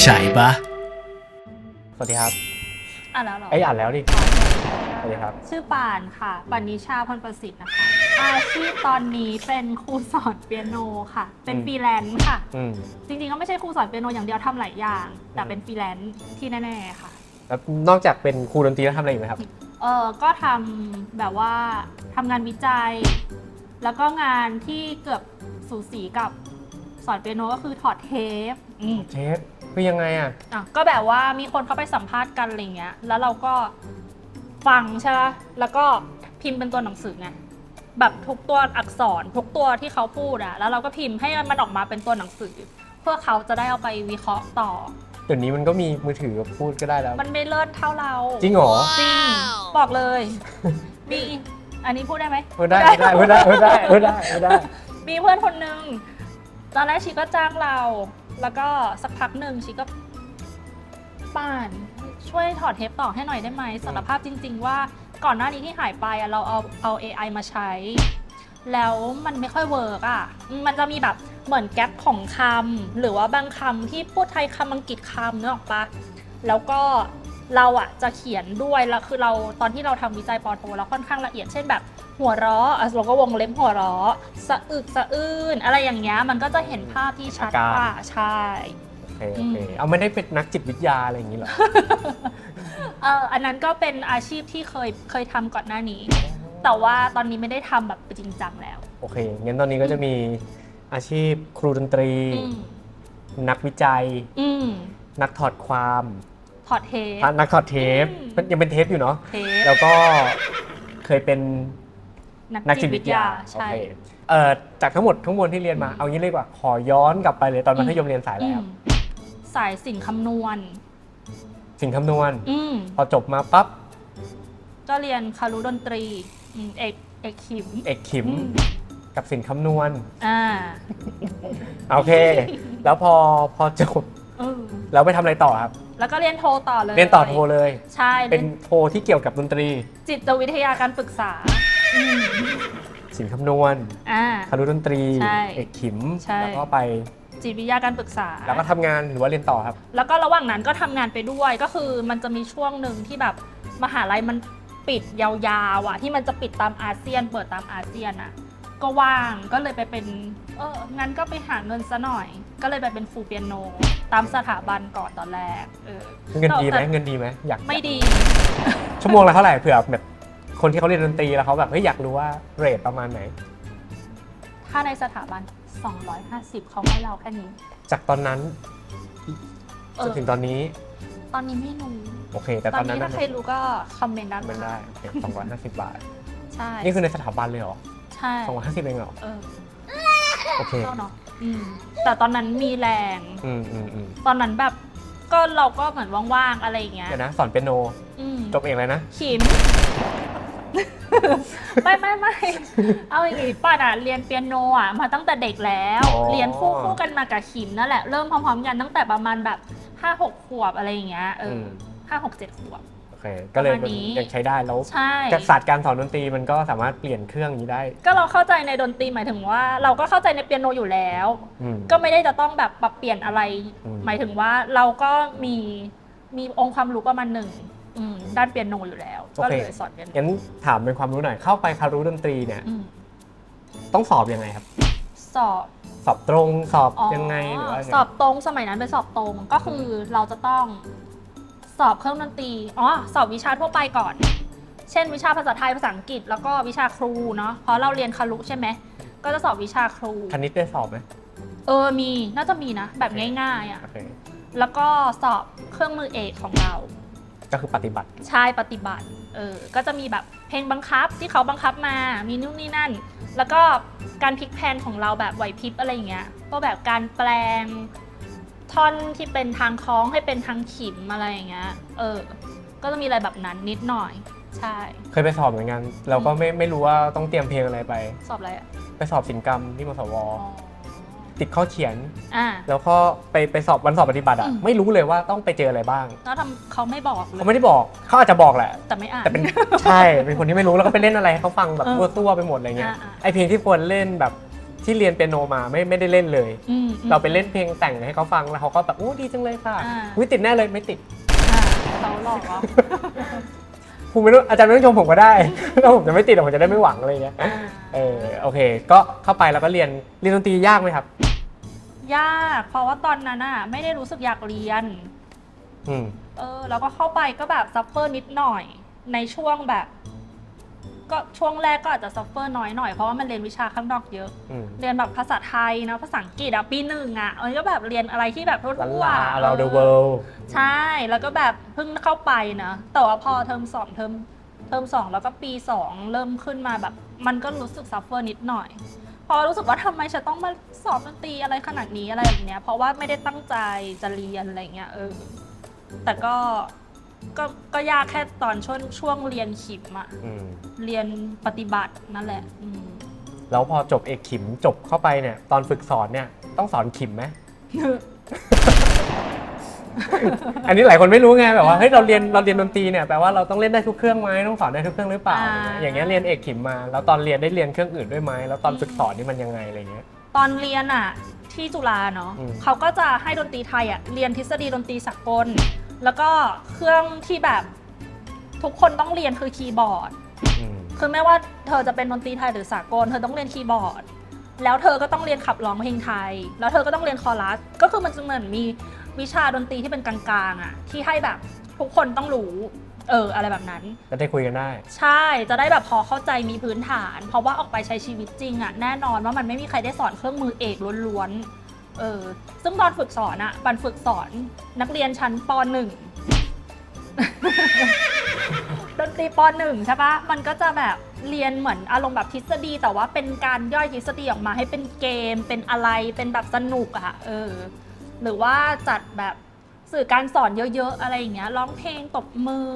ใช่ปะสวัสดีครับอ่านแล้วเหรอไอ้ยอ่านแล้วดิ สวัสดีครับ ชื่อป่านค่ะปานิชาพลประสิทธิ์นะคะ อาชีพตอนนี้เป็นครูสอนเปียโนค่ะ เป็นอืม ฟรีแลนซ์ค่ะ อืมจริงๆก็ไม่ใช่ครูสอนเปียโนอย่างเดียวทำหลายอย่าง แต่เป็นฟรีแลนซ์ที่แน่ๆค่ะ แล้วนอกจากเป็นครูดนตรีแล้วทำอะไรอีกไหมครับ เออก็ทำแบบว่าทำงานวิจัย แล้วก็งานที่เกือบสูสีกับสอนเปียโนก็คือถอดเทปอืมเชฟ คือยังไงอะ อะก็แบบว่ามีคนเข้าไปสัมภาษณ์กันอะไรเงี้ย แล้วเราก็ฟังใช่ไหมแล้วก็พิมพ์เป็นตัวหนังสือไง แบบทุกตัวอักษรทุกตัวที่เขาพูดอะแล้วเราก็พิมพ์ให้มันออกมาเป็นตัวหนังสือ เพื่อเขาจะได้เอาไปวิเคราะห์ต่อ เดี๋ยวนี้มันก็มีมือถือพูดก็ได้แล้ว มันไม่เลิศเท่าเราจริงเหรอจริงบอกเลย มีอันนี้พูดได้ไหมพูดได้พูดได้พูดได้พูดได้พูดได้พูดได้มีเพื่อนคนหนึ่งตอนแรกชีก็จ้างเรา แล้วก็สักพักหนึ่งชีก็ป่าน ช่วยถอดเทปต่อให้หน่อยได้ไหมสารภาพจริง ๆ ว่าก่อนหน้านี้ที่หายไปอะเราเอาเอา AI มาใช้ แล้วมันไม่ค่อยเวิร์กอะมันจะมีแบบเหมือนแก๊ปของคำหรือว่าบางคำที่พูดไทยคำอังกฤษคำนึกออกปะแล้วก็เราอะจะเขียนด้วยแล้วคือเราตอนที่เราทำวิจัยปอโทเราค่อนข้างละเอียดเช่นแบบ หัวเราะอะเราก็วงเล็บหัวเราะสะอึกสะอื้นอะไรอย่างเงี้ยมันก็จะเห็นภาพที่ชัดอาการกว่าใช่โอเคโอเคเอาไม่ได้เป็นนักจิตวิทยาอะไรอย่างนี้เหรอเอออันนั้นก็เป็นอาชีพที่เคยเคยทำก่อนหน้านี้ แต่ว่าตอนนี้ไม่ได้ทำแบบจริงจังแล้ว โอเคงั้นตอนนี้ก็จะมีอาชีพครูดนตรีอืมนักวิจัยอืมนักถอดความถอดเทปอะนักถอดเทปอืมมันยังเป็นเทปอยู่เนาะเทปแล้วก็เคยเป็น นักนักจิจิตตวิวิททยายาใช่โอเคเอ่อจากทั้งหมดทั้งมวลที่เรียนมาเอางี้เลยดีกว่าขอย้อนกลับไปเลยตอนมัธยมเรียนสายอะไรครับอืมสายสิ่งคำนวณ สิ่งคำนวณอืมพอจบมาปั๊บก็เรียนคารุดนตรีอืมเอกเอกขิมเอกขิมอืมกับสิ่งคำนวณอ่าโอเค แล้วพอพอจบเออแล้วไปทำอะไรต่อครับ แล้วก็เรียนโทต่อเลย เรียนต่อโทเลย ใช่ เป็เรีนยนโทที่เกี่ยวกับดนตรี จิตวิทยาการปรึกษาอืม สิ่งคำนวณอ่าคารุดนตรี ใช่เอกขิม ใช่ แล้วก็ไป จิตวิทยาการปรึกษา แล้วก็ทำงานหรือว่าเรียนต่อครับ แล้วก็ระหว่างนั้นก็ทำงานไปด้วยก็คือมันจะมีช่วงหนึ่งที่แบบมหาลัยมันปิดยาวๆอะที่มันจะปิดตามอาเซียน เปิดตามอาเซียนอะก็ว่างก็เลยไปเป็นเอองั้นก็ไปหาเงินซะหน่อย ก็เลยไปเป็นครูเปียโน ตามสถาบันก่อนตอนแรกเออเงินดีไหมแต่เงินดีไหมอยากไม่ดี ชั่วโมงละเท่าไหร่เผื่อแบบ คนที่เขาเรียนดนตรีแล้วเขาแบบเฮ้ยอยากรู้ว่าเรทประมาณไหน ถ้าในสถาบัน 250 เขาให้เราแค่นี้ จากตอนนั้นเอจนอ ถึงตอนนี้ ตอนนี้ไม่รู้ โอเค แต่ตตออนนนั้นี้นถ้าใครรู้ก็คอมเมนต์ด้านมันได้โอเคสองร้อยห้าสิบบาท ใช่นี่คือในสถาบันเลยเหรอใช่สองร้อยห้าสิบเองเหรอ เออโอเคก็เนาะอืมแต่ตอนนั้นมีแรง อืมอืมอืมตอนนั้นแบบก็เราก็เหมือนว่างๆอะไรอย่างเงี้ยเดี๋ยวนะ สอนเปียโน อืมจบเองเลยนะ ขิม ไม่ไม่ไม่เอาอย่างงี้ป้าอะเรียนเปียโนอะมาตั้งแต่เด็กแล้ว อ๋อ เรียนคู่คู่กันมากับขิมนั่นแหละเริ่มพร้อมๆกันตั้งแต่ประมาณแบบห้าหกขวบอะไรอย่างเงี้ยเอออมห้าหกเจ็ดขวบ โอเค ก็เลยประมาณนี้ ยังใช้ได้แล้วใช่ ศาสตร์การสอนดนตรีมันก็สามารถเปลี่ยนเครื่องอย่างนี้ได้ก็เราเข้าใจในดนตรีหมายถึงว่า เราก็เข้าใจในเปียโนอยู่แล้ว อืม ก็ไม่ได้จะต้องแบบปรับเปลี่ยนอะไร อืม หมายถึงว่าเราก็มีมีองค์ความรู้ประมาณหนึ่ง อืมด้านเปียโนอยู่แล้ว ก็เลยสอนเปียโนงั้นถามเป็นความรู้หน่อย เข้าไปคารุดนตรีเนี่ย อืมต้องสอบยังไงครับ สอบสอบตรงสอบอ๋อยังไงหรือว่ายังไง สอบตรงสมัยนั้นเป็นสอบตรงก็คือเราจะต้องสอบเครื่องดนตรีอ๋อสอบวิชาทั่วไปก่อน เช่น วิชาภาษาไทยภาษาอังกฤษ แล้วก็วิชาครูเนาะเพราะเราเรียนคารุใช่ไหมก็จะสอบวิชาครู คณิตได้สอบไหมเออมีน่าจะมีนะ แบบง่ายๆอะ โอเค แล้วก็สอบเครื่องมือเอกของเรา ก็คือปฏิบัติ ใช่ปฏิบัติเออก็จะมีแบบเพลงบังคับที่เขาบังคับมามีนู่นนี่นั่น แล้วก็การพลิกแพลนของเราแบบไหวพริบอะไรอย่างเงี้ยก็แบบการแปลงท่อนที่เป็นทางคล้องให้เป็นทางขิมอะไรอย่างเงี้ยเออ ก็จะมีอะไรแบบนั้นนิดหน่อย ใช่ เคยไปสอบเหมือนกัน เราก็ไม่ไม่รู้ว่าต้องเตรียมเพลงอะไรไป สอบอะไรอะไปสอบศิลปกรรมที่มสว อ๋อ ติดข้อเขียน อ่าแล้วก็ไปไปสอบวันสอบปฏิบัติอะอืมไม่รู้เลยว่าต้องไปเจออะไรบ้างแล้วทำเขาไม่บอกเลเขายไม่ได้บอกเขาอาจจะบอกแหละ แต่ไม่อ่าน แต่เป็น ใช่เป็นคนที่ไม่รู้แล้วก็ไปเล่นอะไรให้เขาฟังแบบเออตัวตัวๆไปหมดอะไรเงี้ยอ่าๆ ไอเพลงที่ควรเล่นแบบที่เรียนเปียโนมาไม่ไม่ได้เล่นเลย อืมอืม เราไปเล่นเพลงแต่งให้เขาฟังแล้วเขาก็แบบอู้ดีจังเลยค่ะอ่าวิติดแน่เลยไม่ติด อ่าเขาหลอกเหรอ ผมไม่รู้อาจารย์ไม่ต้องชมผมก็ได้ ถ้าผมจะไม่ติดผมจะได้ไม่หวังอะไรเงี้ยอ่าเออโอเค ก็เข้าไปแล้วก็เรียนเรียนดนตรียากไหมครับ ยาก เพราะว่าตอนนั้นอะไม่ได้รู้สึกอยากเรียน อืม เออแล้วก็เข้าไปก็แบบซัฟเฟอร์นิดหน่อยในช่วงแบบ ก็ช่วงแรกก็อาจจะซัฟเฟอร์น้อยหน่อยเพราะว่ามันเรียนวิชาข้างนอกเยอะ อืม เรียนแบบภาษาไทยนะภาษาอังกฤษอะปีหนึ่งอะมันก็แบบเรียนอะไรที่แบบลันทั่วลาๆเราออเดอะเวิลด์ใช่แล้วก็แบบเพิ่งเข้าไปนะแต่ว่าพอเทอมสองเทอมเทอมสองแล้วก็ปีสองเริ่มขึ้นมาแบบ มันก็รู้สึกซัฟเฟอร์นิดหน่อย พอรู้สึกว่าทำไมฉันต้องมาสอบดนตรีอะไรขนาดนี้อะไรแบบเนี้ยเพราะว่าไม่ได้ตั้งใจจะเรียนอะไรเงี้ยเออแต่ก็ ก็ก็ยากแค่ตอนช่วงช่วงเรียนขิมอะอืมเรียนปฏิบัตินั่นแหละอืมแล้วพอจบเอกขิมจบเข้าไปเนี่ย ตอนฝึกสอนเนี่ยต้องสอนขิมไหม อันนี้หลายคนไม่รู้ไงแบบว่าเฮ้ยเราเรียนเราเรียนดนตรีเนี่ยแปลว่าเราต้องเล่นได้ทุกเครื่องไหมต้องสอนได้ทุกเครื่องหรือเปล่าอ่าอย่างเงี้ยเรียนเอกขิมมา แล้วตอนเรียนได้เรียนเครื่องอื่นด้วยไหมแล้วตอนฝึกสอนนี่มันยังไงอะไรเงี้ย ตอนเรียนอะที่จุฬาเนาะอืม เขาก็จะให้ดนตรีไทยอะเรียนทฤษฎีดนตรีสากล แล้วก็เครื่องที่แบบทุกคนต้องเรียนคือคีย์บอร์ด อืมคือไม่ว่าเธอจะเป็นดนตรีไทยหรือสากล เธอต้องเรียนคีย์บอร์ด แล้วเธอก็ต้องเรียนขับร้องเพลงไทย แล้วเธอก็ต้องเรียนคอรัส ก็คือมันจะเหมือนมีวิชาดนตรีที่เป็นกลางๆอะที่ให้แบบทุกคนต้องรู้ เอออะไรแบบนั้นจะได้คุยกันได้ ใช่ จะได้แบบพอเข้าใจมีพื้นฐาน เพราะว่าออกไปใช้ชีวิตจริงอะแน่นอนว่ามันไม่มีใครได้สอนเครื่องมือเอกล้วนๆ เออ ซึ่งตอนฝึกสอนอะบันฝึกสอนนักเรียนชั้นป .1 ดนตรีป .1 ใช่ปะมันก็จะแบบเรียนเหมือนอารมณ์แบบทฤษฎี แต่ว่าเป็นการย่อยทฤษฎีออกมาให้เป็นเกม เป็นอะไร เป็นแบบสนุกอะค่ะเออ หรือว่าจัดแบบสื่อการสอนเยอะ ๆ อะไรอย่างเงี้ย ร้องเพลงตบมือ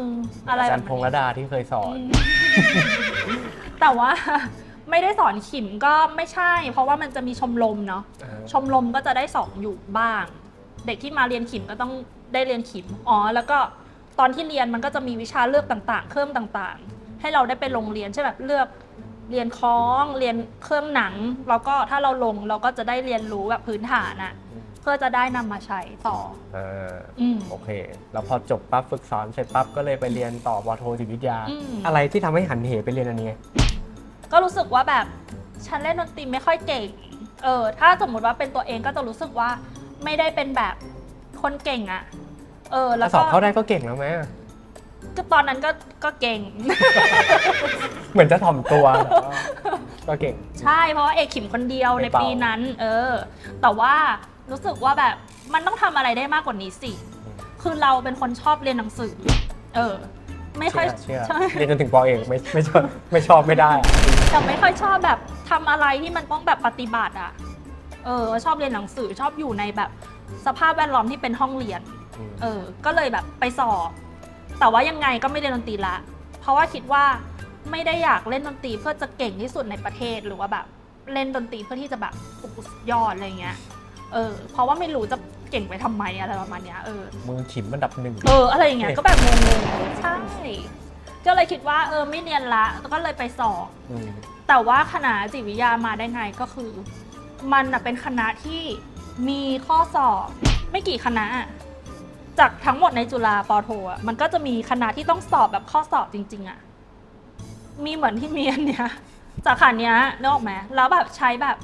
อะไรอาแบจารบย์พงนี้ษ์ระดาที่เคยสอน แต่ว่า ไม่ได้สอนขิมก็ไม่ใช่ เพราะว่ามันจะมีชมรมเนาะอ่า ชมรมก็จะได้สอนอยู่บ้าง เด็กที่มาเรียนขิมก็ต้องได้เรียนขิมอ๋อแล้วก็ตอนที่เรียนมันก็จะมีวิชาเลือกต่างๆ เครื่องต่างๆ ให้เราได้ไปลงเรียนใช่แบบเลือกเรียนคล้องเรียนเครื่องหนัง แล้วก็ถ้าเราลงเราก็จะได้เรียนรู้แบบพื้นฐานอะเพื่อจะได้นำมาใช้ต่อ อ่าอืม โอเค แล้วพอจบปั๊บฝึกสอนเสร็จปั๊บก็เลยไปเรียนต่อวโทจิตวิทยา อืม อะไรที่ทำให้หันเหไปเรียนอันนี้ ก็รู้สึกว่าแบบฉันเล่นดนตรีไม่ค่อยเก่ง เออ ถ้าสมมุติว่าเป็นตัวเองก็จะรู้สึกว่าไม่ได้เป็นแบบคนเก่งอะเออ แล้วสอก็บเข้าได้ก็เก่งแล้วไหมก็ตอนนั้นก็ก็เก่ง เหมือนจะถ่อมตัวแต่ว่าก็เก่ง ใช่เพราะว่าเอกขิมคนเดียวไม่ในเบาปีนั้น เออ แต่ว่ารู้สึกว่าแบบมันต้องทำอะไรได้มากกว่านี้สิ คือเราเป็นคนชอบเรียนหนังสือ เออ ไม่ค่อยเชื่อใช่เชื่อเรียนจนถึงปอเอกไม่ไม่ชอบไม่ชอบไม่ได้อะ แต่ไม่ค่อยชอบแบบทำอะไรที่มันต้องแบบปฏิบัติอะ เออ ชอบเรียนหนังสือชอบอยู่ในแบบสภาพแวดล้อมที่เป็นห้องเรียนมเออ ก็เลยแบบไปสอบ แต่ว่ายังไงก็ไม่เรียนดนตรีละ เพราะว่าคิดว่าไม่ได้อยากเล่นดนตรีเพื่อจะเก่งที่สุดในประเทศหรือว่าแบบเล่นดนตรีเพื่อที่จะแบบโอ้โหสุดยอดอะไรเงี้ย เออ เพราะว่าไม่รู้จะเก่งไปทำไมอะไรประมาณเนี้ย เออ มือขิมอันดับหนึ่ง เออ อะไรอย่างเงี้ยเอ๊ะก็แบบงงๆใช่ ก็เลยคิดว่าเออไม่เรียนละก็เลยไปสอบมแต่ว่าคณะจิตวิทยามาได้ไงก็คือ มันน่ะเป็นคณะที่มีข้อสอบ ไม่กี่คณะอะจากทั้งหมดในจุฬาปอโทอะมันก็จะมีคณะที่ต้องสอบแบบข้อสอบจริง ๆอะมีเหมือนที่เมียนเนี้ยสาขาเนี้ยนึกออกไหมแล้วแบบใช้แบบ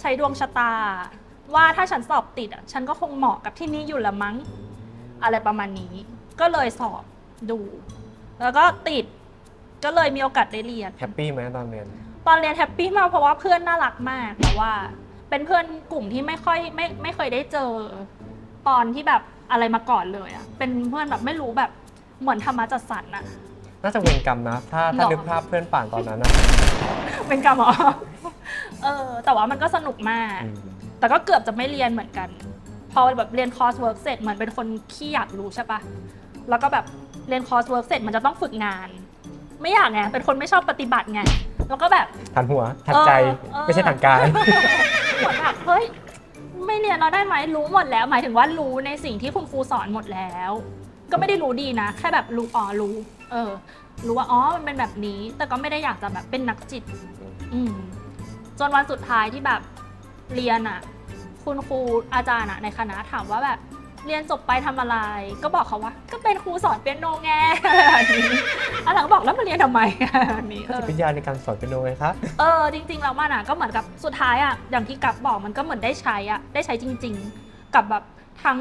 ใช้ดวงชะตา ว่าถ้าฉันสอบติดอะฉันก็คงเหมาะกับที่นี่อยู่ละมั้ง อะไรประมาณนี้ ก็เลยสอบดู แล้วก็ติดก็เลยมีโอกาสได้เรียน แฮปปี้ไหมตอนเรียน ตอนเรียนแฮปปี้มากเพราะว่าเพื่อนน่ารักมากแต่ว่า เป็นเพื่อนกลุ่มที่ไม่ค่อยไม่ไม่เคยได้เจอ ตอนที่แบบอะไรมาก่อนเลยอะเป็นเพื่อนแบบไม่รู้แบบเหมือนธรรมะจัดสรรอะ น่าจะเวรกรรมนะ ถ้าถ้าหรอ นึกภาพเพื่อนป่านตอนนั้นนะเป็นกรรมเหรอเออ แต่ว่ามันก็สนุกมาก อืมแต่ก็เกือบจะไม่เรียนเหมือนกัน พอแบบเรียนคอร์สเวิร์กเสร็จเหมือนเป็นคนขี้อยากรู้ใช่ปะแล้วก็แบบ เรียนคอร์สเวิร์กเสร็จมันจะต้องฝึกงาน ไม่อยากไงเป็นคนไม่ชอบปฏิบัติไงแล้วก็แบบ ทันหัวทันใจเออเออไม่ใช่ทันกายเหมือนแบบเฮ้ยไม่เรียนเราได้ไหมรู้หมดแล้ว หมายถึงว่ารู้ในสิ่งที่คุณครูสอนหมดแล้ว ก็ไม่ได้รู้ดีนะ แค่แบบรู้อ๋อรู้ เออ รู้ว่าอ๋อมันเป็นแบบนี้ แต่ก็ไม่ได้อยากจะแบบเป็นนักจิต อืมจนวันสุดท้ายที่แบบเรียนอะคุณครูอาจารย์อะในคณะถามว่าแบบ เรียนจบไปทำอะไร ก็บอกเขาว่า ก็เป็นครูสอนเปียโนไงอะไรแบบนี้อาจารย์ก็บอกแล้วมาเรียนทำไมแบบนี้เอจิตอวิทยาในการสอนเป็นโนไงคะเออจริง ๆ แล้วมันอะก็เหมือนกับสุดท้ายอะอย่างที่กับบอกมันก็เหมือนได้ใช้อะได้ใช้จริง ๆ กับแบบทั้ง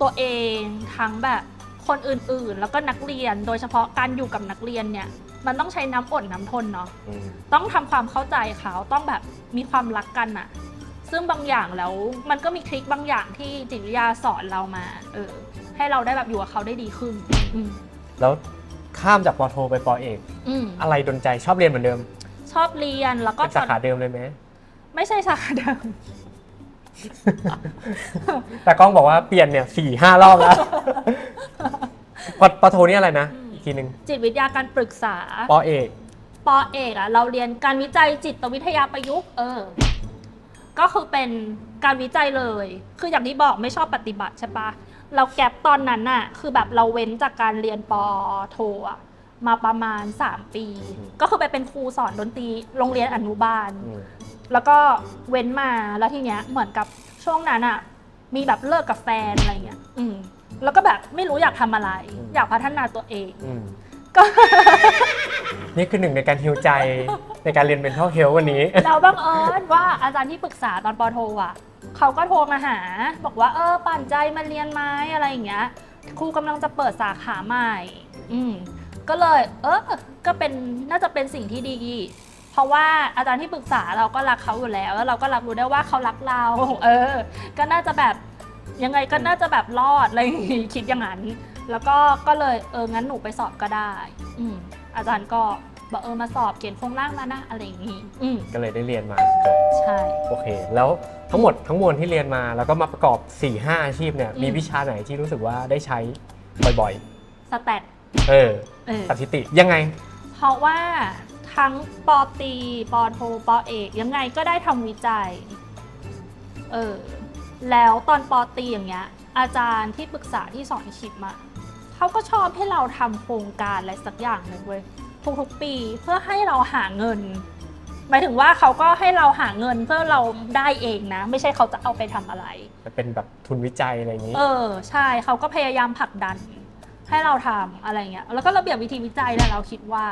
ตัวเองทั้งแบบคนอื่นๆ แล้วก็นักเรียน โดยเฉพาะการอยู่กับนักเรียนเนี่ย มันต้องใช้น้ำอดน้ำทนเนาะอืมต้องทำความเข้าใจเขาต้องแบบมีความรักกันอะ ซึ่งบางอย่างแล้วมันก็มีทริคบางอย่างที่จิตวิทยาสอนเรามาเออให้เราได้แบบอยู่กับเขาได้ดีขึ้นอืมแล้วข้ามจากปอโทไปปอเอก อืมอะไรดนใจชอบเรียนเหมือนเดิมชอบเรียนแล้วก็เป็นสาขาเดิมเลยไหม ไม่ใช่สาขาเดิม แต่กล้องบอกว่าเปลี่ยนเนี่ยสี่ห้ารอบแล้วปอปอโทนี่อะไรนะอีกทีหนึ่งจิตวิทยาการปรึกษา ปอเอก ปอเอกอะเราเรียนการวิจัยจิตวิทยาประยุกต์เออ ก็คือเป็นการวิจัยเลย คืออย่างที่บอกไม่ชอบปฏิบัติใช่ปะเราแก็บตอนนั้นน่ะ คือแบบเราเว้นจากการเรียนปอโทอะมาประมาณ 3 ปี ก็คือไปเป็นครูสอนดนตรีโรงเรียนอนุบาลอืมแล้วก็เว้นมาแล้วทีเนี้ยเหมือนกับช่วงนั้นอะมีแบบเลิกกับแฟนอะไรเงี้ย อืมแล้วก็แบบไม่รู้อยากทำอะไร อยากพัฒนาตัวเองอืม ก็นี่คือหนึ่งในการฮิวใจในการเรียนเป็นเท่าเฮลวันนี้ เราบังเอิญว่าอาจารย์ที่ปรึกษาตอนปอโทอะเขาก็โทรมาหา บอกว่าเออปั่นใจมาเรียนไหมอะไรอย่างเงี้ยครูกำลังจะเปิดสาขาใหม่ อืมก็เลยเออก็เป็นน่าจะเป็นสิ่งที่ดี เพราะว่าอาจารย์ที่ปรึกษาเราก็รักเขาอยู่แล้ว แล้วเราก็รับรู้ได้ว่าเขารักเรา เออ ก็น่าจะแบบยังไงก็น่าจะแบบรอดอะไรอย่างงี้คิดอย่างนั้น แล้วก็ก็เลยเอองั้นหนูไปสอบก็ได้ อืมอาจารย์ก็บอกเออมาสอบเขียนโครงร่างมานะอะไรอย่างงี้ อืมก็เลยได้เรียนมาใช่ โอเค แล้วทั้งหมดทั้งมวลที่เรียนมาแล้วก็มาประกอบ 4 5 อาชีพเนี่ยอืม มีวิชาไหนที่รู้สึกว่าได้ใช้บ่อยสแตทๆ เออเออ สถิติยังไง เพราะว่าทั้งปอตรีปอโทปอเอกยังไงก็ได้ทำวิจัย เออ แล้วตอนปอตรีอย่างเงี้ย อาจารย์ที่ปรึกษาที่สอนชิปมา เขาก็ชอบให้เราทำโครงการอะไรสักอย่างหนึ่งเว้ยทุกๆปีเพื่อให้เราหาเงิน หมายถึงว่าเขาก็ให้เราหาเงินเพื่อเราได้เองนะ ไม่ใช่เขาจะเอาไปทำอะไรจะเป็นแบบทุนวิจัยอะไรอย่างนี้ เออ ใช่เขาก็พยายามผลักดัน ให้เราทำอะไรเงี้ยแล้วก็ระเบียบวิธีวิจัยเนี่ยเราคิดว่า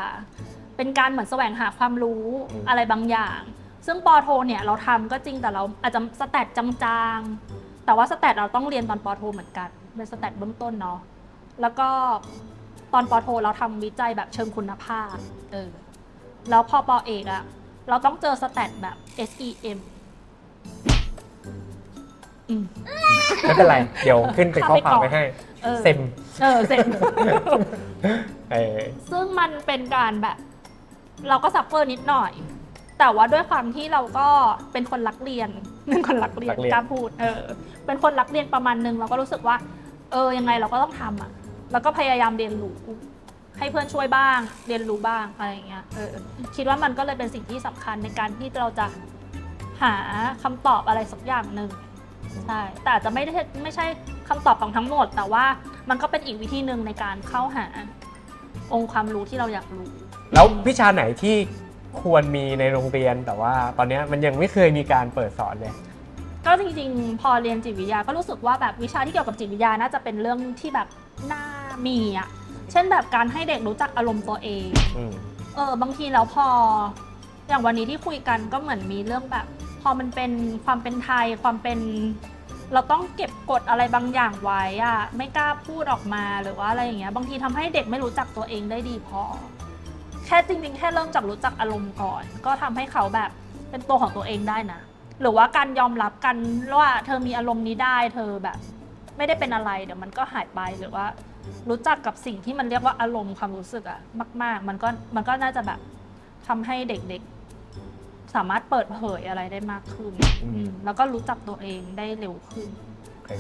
เป็นการเหมือนแสวงหาความรู้อืม อะไรบางอย่าง ซึ่งปอโทเนี่ยเราทำก็จริงแต่เราอาจจะสแตทจางๆ แต่ว่าสแตทเราต้องเรียนตอนปอโทเหมือนกันเป็นสแตทเบื้องต้นเนาะ แล้วก็ตอนปอโท เราทำวิจัยแบบเชิงคุณภาพ เออ แล้วพอปอเอกอะเราต้องเจอสแตทแบบ SEM อืม ไม่เป็นไร เดี๋ยวขึ้นเป็นข้อความเข้าไปก่อนไปให้ออ เซ็มเออเซ็มเออ ซึ่งมันเป็นการแบบ เราก็ซัฟเฟอร์นิดหน่อย แต่ว่าด้วยความที่เราก็เป็นคนรักเรียน เป็นคนรักเรียนกล้าพูด เออ เป็นคนรักเรียนประมาณนึงเราก็รู้สึกว่า เออยังไงเราก็ต้องทำอะ แล้วก็พยายามเรียนรู้ให้เพื่อนช่วยบ้าง เรียนรู้บ้างอะไรอย่างเงี้ยเออคิดว่ามันก็เลยเป็นสิ่งที่สำคัญในการที่เราจะหาคำตอบอะไรสักอย่างหนึ่งใช่แต่อาจจะไม่ได้ไม่ใช่คำตอบของทั้งหมด แต่ว่ามันก็เป็นอีกวิธีหนึ่งในการเข้าหาองค์ความรู้ที่เราอยากรู้ แล้ววิชาไหนที่ควรมีในโรงเรียนแต่ว่า ตอนเนี้ยมันยังไม่เคยมีการเปิดสอนเลยก็จริงๆ พอเรียนจิตวิทยาก็รู้สึกว่าแบบวิชาที่เกี่ยวกับจิตวิทยาน่าจะเป็นเรื่องที่แบบน่า มีอะ เช่นแบบการให้เด็กรู้จักอารมณ์ตัวเอง อืม เออบางทีแล้วพอ อย่างวันนี้ที่คุยกันก็เหมือนมีเรื่องแบบ พอมันเป็นความเป็นไทยความเป็น เราต้องเก็บกฎอะไรบางอย่างไว้อะไม่กล้าพูดออกมาหรือว่าอะไรอย่างเงี้ยบางทีทำให้เด็กไม่รู้จักตัวเองได้ดีพอ แค่จริงๆแค่เริ่มจากรู้จักอารมณ์ก่อน ก็ทำให้เขาแบบเป็นตัวของตัวเองได้นะ หรือว่าการยอมรับกันว่าเธอมีอารมณ์นี้ได้ เธอแบบ ไม่ได้เป็นอะไรเดี๋ยวมันก็หายไปหรือว่า รู้จักกับสิ่งที่มันเรียกว่าอารมณ์ความรู้สึกอะมาก ๆ มันก็มันก็น่าจะแบบทำให้เด็กๆ สามารถเปิดเผยอะไรได้มากขึ้นอืม อืมแล้วก็รู้จักตัวเองได้เร็วขึ้น โอเค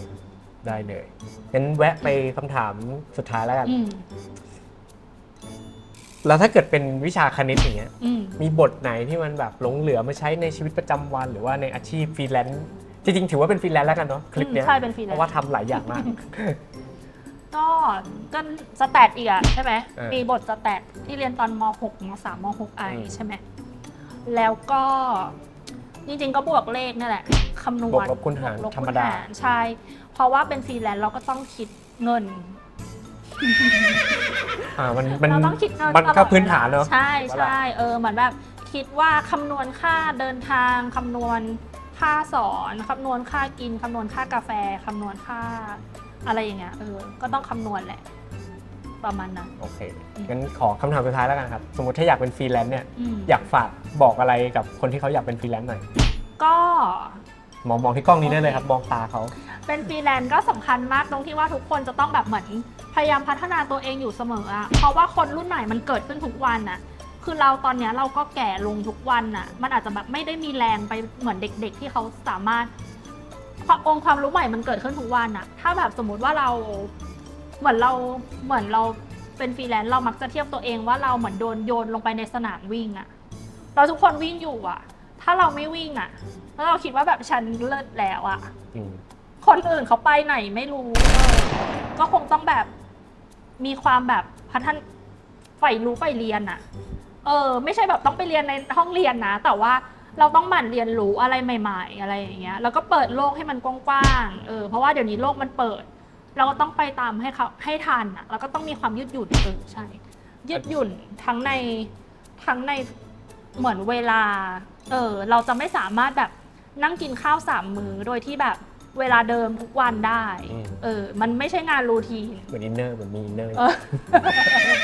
ได้เลยงั้นแวะไปคำถามสุดท้ายแล้วกัน อืมแล้วถ้าเกิดเป็นวิชาคณิตอย่างเงี้ย อืม มีบทไหนที่มันแบบหลงเหลือมาใช้ในชีวิตประจำวัน หรือว่าในอาชีพฟรีแลนซ์จริงๆถือว่าเป็นฟรีแลนซ์แล้วกันเนาะคลิปเนี้ยใช่เป็นฟรีเพแลนราะว่าซ์ทำหลายอย่างมาก ก็ก็สแตทอีกอะใช่ไหมเออมีบทสแตทที่เรียนตอนม .6 ม .3 ม .6 ไออืม ใช่ไหมแล้วก็จริงๆก็บวกเลขนี่แหละคำนวณบวกลบคูณหารบวกลบธรรมดา คูณหใช่ เพราะว่าเป็นฟรีแลนซ์เราก็ต้องคิดเงิน อ่ามันมันเราต้องคิดเงินมันตลอดก็พื้นฐานเนอะ ใช่ว่าล่ะใช่เออเหมือนแบบคิดว่าคำนวณค่าเดินทางคำนวณค่าสอนคำนวณค่ากินคำนวณค่ากาแฟคำนวณค่า อะไรอย่างเงี้ยเออก็ต้องคำนวณแหละ ประมาณนั้น โอเคงั้นขอคำถามสุดท้ายแล้วกันครับ สมมติถ้าอยากเป็นฟรีแลนซ์เนี่ย อืมอยากฝากบอกอะไรกับคนที่เขาอยากเป็นฟรีแลนซ์หน่อย ก็ มองมองที่กล้องนี้ได้เลยครับ มองตาเขา เป็นฟรีแลนซ์ก็สำคัญมากตรงที่ว่าทุกคนจะต้องแบบเหมือนพยายามพัฒนาตัวเองอยู่เสมออะเพราะว่าคนรุ่นใหม่มันเกิดขึ้นทุกวันอะคือเราตอนเนี้ยเราก็แก่ลงทุกวันอะมันอาจจะแบบไม่ได้มีแรงไปเหมือนเด็ก ๆ ที่เขาสามารถ ความองค์ความรู้ใหม่มันเกิดขึ้นทุกวันอะถ้าแบบสมมุติว่าเราเหมือนเราเหมือนเราเป็นฟรีแลนซ์เรามักจะเทียบตัวเองว่าเราเหมือนโดนโยนลงไปในสนามวิ่งอะเราทุกคนวิ่งอยู่อะถ้าเราไม่วิ่งอะแล้วเราคิดว่าแบบฉันเลิศแล้วอะอืมคนอื่นเขาไปไหนไม่รู้เออก็คงต้องแบบมีความแบบพัฒนใฝ่รู้ใฝ่เรียนอะเออ ไม่ใช่แบบต้องไปเรียนในห้องเรียนนะ แต่ว่า เราต้องหมั่นเรียนรู้อะไรใหม่ ๆ อะไรอย่างเงี้ยแล้วก็เปิดโลกให้มันกว้างๆเออเพราะว่าเดี๋ยวนี้โลกมันเปิด เราก็ต้องไปตามให้เขาให้ทันอะแล้วก็ต้องมีความยืดหยุ่นเออใช่ ยืดหยุ่นทั้งในทั้งในเหมือนเวลา เออเราจะไม่สามารถแบบนั่งกินข้าวสามมื้อโดยที่แบบ เวลาเดิมทุกวันได้ อืม เออ มันไม่ใช่งานรูทีน เหมือนอินเนอร์เหมือนมีอินเนอร์เออ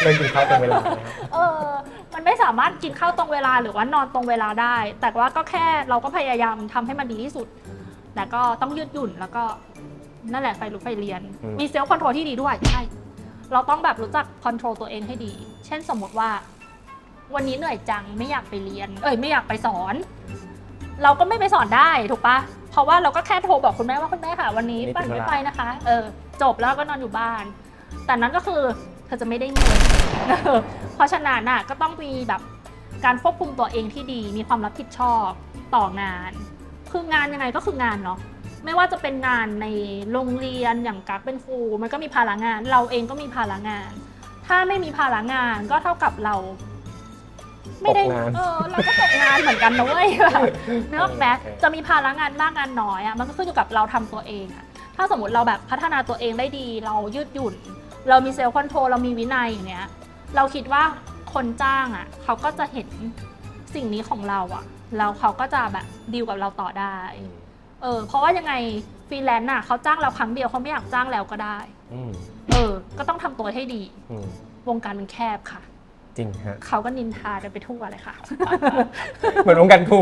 เริ่มกินข้าวเป็นเวลานะครับ เออ มันไม่สามารถกินข้าวตรงเวลาหรือว่านอนตรงเวลาได้ แต่ว่าก็แค่เราก็พยายามทำให้มันดีที่สุด แต่ก็ต้องยืดหยุ่นแล้วก็นั่นแหละไฟรู้ไฟเรียนมีเซลล์คอนโทรลที่ดีด้วยใช่ เราต้องแบบรู้จักคอนโทรลตัวเองให้ดี เช่นสมมติว่า วันนี้เหนื่อยจังไม่อยากไปเรียน เอ้ยไม่อยากไปสอน เราก็ไม่ไปสอนได้ถูกปะ เพราะว่าเราก็แค่โทรบอกคุณแม่ว่าคุณแม่ค่ะวันนี้ปันไม่ไปนะคะ เออจบแล้วก็นอนอยู่บ้าน แต่นั้นก็คือเธอจะไม่ได้เงินเออเพราะฉะนั้นน่ะก็ต้องมีแบบการควบคุมตัวเองที่ดี มีความรับผิดชอบต่องาน คืองานยังไงก็คืองานเนาะไม่ว่าจะเป็นงานในโรงเรียนอย่างกักเป็นครูมันก็มีภาระงาน เราเองก็มีภาระงาน ถ้าไม่มีภาระงานก็เท่ากับเรา ไม่ได้ ตกงานเออ เราก็ตกงานเหมือนกันนะเว้ยแบบเนื้ออกไหมโอเค จะมีภาระงานมากงานน้อยอะ มันก็ขึ้นอยู่กับเราทำตัวเองอะถ้าสมมติเราแบบพัฒนาตัวเองได้ดี เรายืดหยุ่น เรามีเซลล์คอนโทรล เรามีวินัยอย่างเนี้ย เราคิดว่าคนจ้างอะ เขาก็จะเห็นสิ่งนี้ของเราอะ แล้วเขาก็จะแบบดีลกับเราต่อได้อืมเออ เพราะว่ายังไงฟรีแลนซ์น่ะเขาจ้างเราครั้งเดียวเขาไม่อยากจ้างแล้วก็ได้ อืมเออ ก็ต้องทำตัวให้ดี อืมวงการมันแคบค่ะ จริงฮะ เขาก็นินทากันไปทั่วเลยค่ะ เหมือนวงการครู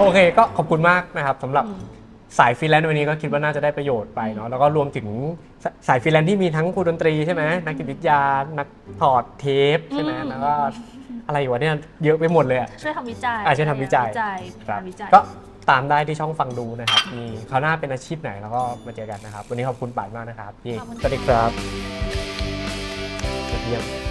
โอเคก็ขอบคุณมากนะครับสำหรับอืมสายฟรีแลนซ์วันนี้ก็คิดว่าน่าจะได้ประโยชน์ไปเนาะแล้วก็รวมถึงสสายฟรีแลนซ์ที่มีทั้งครูดนตรีใช่ไหมนักจิตวิทยานักถอดเทปใช่ไหมอืม แล้วก็อะไรอยู่วะเนี่ยเยอะไปหมดเลยอะ ช่วยทำวิจัยอะช่วยทำวิจัย วิจัยครับทำวิจัย ก็ตามได้ที่ช่องฟังดูนะครับมีคราวหน้าเป็นอาชีพไหนแล้วก็มาเจอกันนะครับ วันนี้ขอบคุณป่านมากนะครับพี่ขอบคุณ สวัสดีครับยอดเยี่ยม